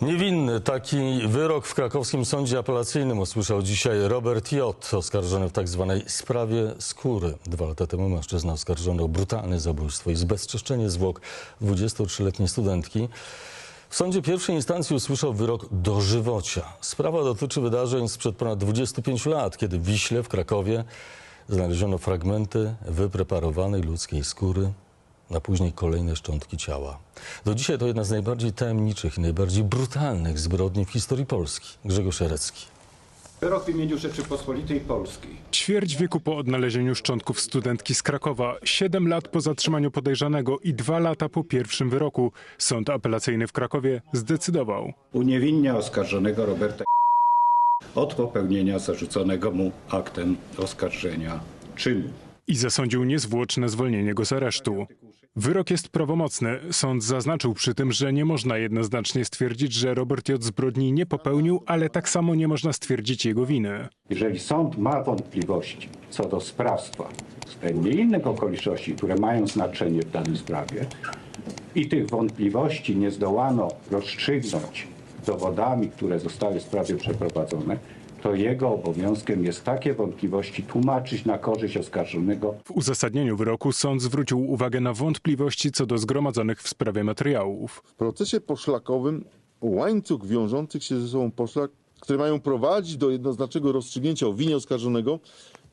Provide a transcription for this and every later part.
Niewinny taki wyrok w krakowskim sądzie apelacyjnym usłyszał dzisiaj Robert J., oskarżony w tak zwanej sprawie skóry. Dwa lata temu mężczyzna oskarżony o brutalne zabójstwo i zbezczeszczenie zwłok 23-letniej studentki. W sądzie pierwszej instancji usłyszał wyrok dożywocia. Sprawa dotyczy wydarzeń sprzed ponad 25 lat, kiedy w Wiśle w Krakowie znaleziono fragmenty wypreparowanej ludzkiej skóry, a później kolejne szczątki ciała. Do dzisiaj to jedna z najbardziej tajemniczych i najbardziej brutalnych zbrodni w historii Polski. Grzegorz Erecki. Wyrok w imieniu Rzeczypospolitej Polskiej. Ćwierć wieku po odnalezieniu szczątków studentki z Krakowa, siedem lat po zatrzymaniu podejrzanego i dwa lata po pierwszym wyroku, sąd apelacyjny w Krakowie zdecydował. Uniewinnia oskarżonego Roberta od popełnienia zarzuconego mu aktem oskarżenia czynu. i zasądził niezwłoczne zwolnienie go z aresztu. Wyrok jest prawomocny. Sąd zaznaczył przy tym, że nie można jednoznacznie stwierdzić, że Robert J. zbrodni nie popełnił, ale tak samo nie można stwierdzić jego winy. Jeżeli sąd ma wątpliwości co do sprawstwa, względnie innych okoliczności, które mają znaczenie w danej sprawie i tych wątpliwości nie zdołano rozstrzygnąć dowodami, które zostały w sprawie przeprowadzone, to jego obowiązkiem jest takie wątpliwości tłumaczyć na korzyść oskarżonego W uzasadnieniu wyroku sąd zwrócił uwagę na wątpliwości co do zgromadzonych w sprawie materiałów. W procesie poszlakowym łańcuch wiążących się ze sobą poszlak, które mają prowadzić do jednoznacznego rozstrzygnięcia o winie oskarżonego,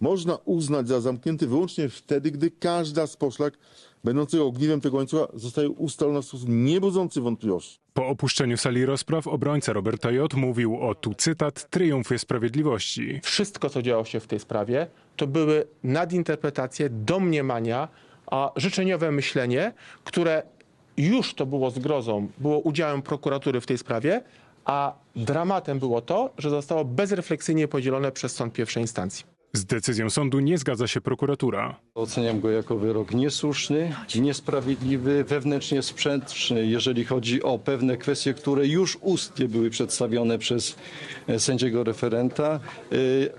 można uznać za zamknięty wyłącznie wtedy, gdy każda z poszlak będących ogniwem tego łańcucha zostaje ustalona w sposób niebudzący wątpliwości. Po opuszczeniu sali rozpraw obrońca Roberta J. mówił o, tu cytat, triumfie sprawiedliwości. wszystko, co działo się w tej sprawie, to były nadinterpretacje, domniemania, a życzeniowe myślenie, które już to było zgrozą, było udziałem prokuratury w tej sprawie, a dramatem było to, że zostało bezrefleksyjnie podzielone przez sąd pierwszej instancji. Z decyzją sądu nie zgadza się prokuratura. Oceniam go jako wyrok niesłuszny, niesprawiedliwy, wewnętrznie sprzeczny, jeżeli chodzi o pewne kwestie, które już ustnie były przedstawione przez e, sędziego referenta, y,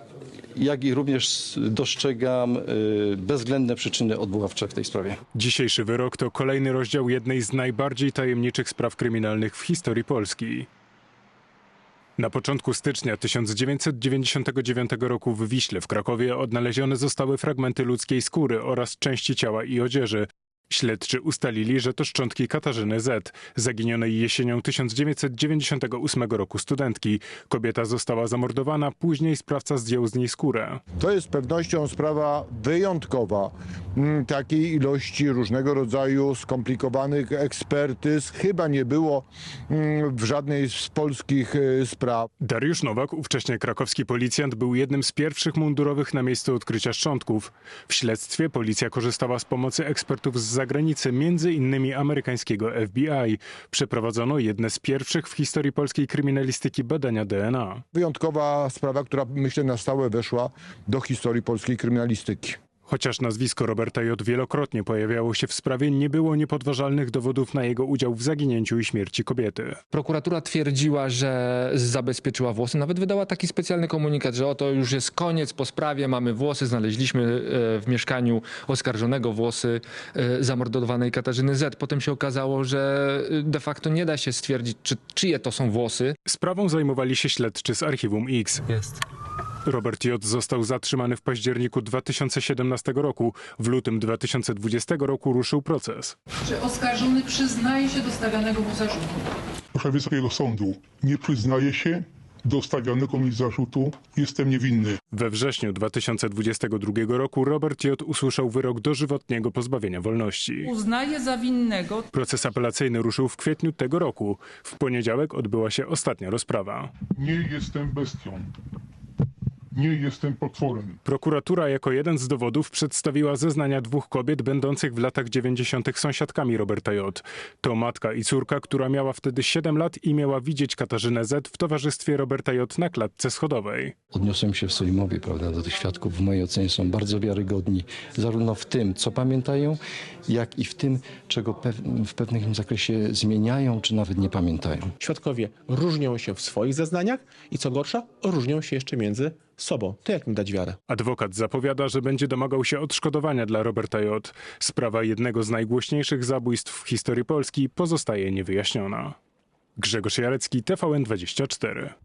jak i również dostrzegam y, bezwzględne przyczyny odwoławcze w tej sprawie. Dzisiejszy wyrok to kolejny rozdział jednej z najbardziej tajemniczych spraw kryminalnych w historii Polski. Na początku stycznia 1999 roku w Wiśle w Krakowie odnalezione zostały fragmenty ludzkiej skóry oraz części ciała i odzieży. Śledczy ustalili, że to szczątki Katarzyny Z., zaginionej jesienią 1998 roku studentki. Kobieta została zamordowana, później sprawca zdjął z niej skórę. To jest z pewnością sprawa wyjątkowa. Mm, Takiej ilości różnego rodzaju skomplikowanych ekspertyz chyba nie było mm, w żadnej z polskich y, spraw. Dariusz Nowak, ówcześnie krakowski policjant, był jednym z pierwszych mundurowych na miejscu odkrycia szczątków. W śledztwie policja korzystała z pomocy ekspertów z zagranicy, między innymi amerykańskiego FBI. Przeprowadzono jedne z pierwszych w historii polskiej kryminalistyki badania DNA. Wyjątkowa sprawa, która myślę na stałe weszła do historii polskiej kryminalistyki. Chociaż nazwisko Roberta J. wielokrotnie pojawiało się w sprawie, nie było niepodważalnych dowodów na jego udział w zaginięciu i śmierci kobiety. Prokuratura twierdziła, że zabezpieczyła włosy. Nawet wydała taki specjalny komunikat, że oto już jest koniec po sprawie, mamy włosy, znaleźliśmy e, w mieszkaniu oskarżonego włosy e, zamordowanej Katarzyny Z. Potem się okazało, że e, de facto nie da się stwierdzić, czy, czyje to są włosy. Sprawą zajmowali się śledczy z Archiwum X. Jest. Robert J. został zatrzymany w październiku 2017 roku. W lutym 2020 roku ruszył proces. Czy oskarżony przyznaje się do stawianego mu zarzutu? Proszę Wysokiego Sądu, nie przyznaję się do stawianego mi zarzutu, jestem niewinny. We wrześniu 2022 roku Robert J. usłyszał wyrok dożywotniego pozbawienia wolności. Uznaje za winnego Proces apelacyjny ruszył w kwietniu tego roku. W poniedziałek odbyła się ostatnia rozprawa. Nie jestem bestią. Nie jestem potworem. Prokuratura jako jeden z dowodów przedstawiła zeznania dwóch kobiet będących w latach 90. sąsiadkami Roberta J. To matka i córka, która miała wtedy 7 lat i miała widzieć Katarzynę Z. w towarzystwie Roberta J. na klatce schodowej. Odniosłem się w swojej mowie prawda, do tych świadków. W mojej ocenie są bardzo wiarygodni, zarówno w tym, co pamiętają, jak i w tym, czego pew- w pewnym zakresie zmieniają, czy nawet nie pamiętają. Świadkowie różnią się w swoich zeznaniach i co gorsza, różnią się jeszcze między sobą. To jak mi dać wiarę? Adwokat zapowiada, że będzie domagał się odszkodowania dla Roberta J. Sprawa jednego z najgłośniejszych zabójstw w historii Polski pozostaje niewyjaśniona. Grzegorz Jarecki, TVN24.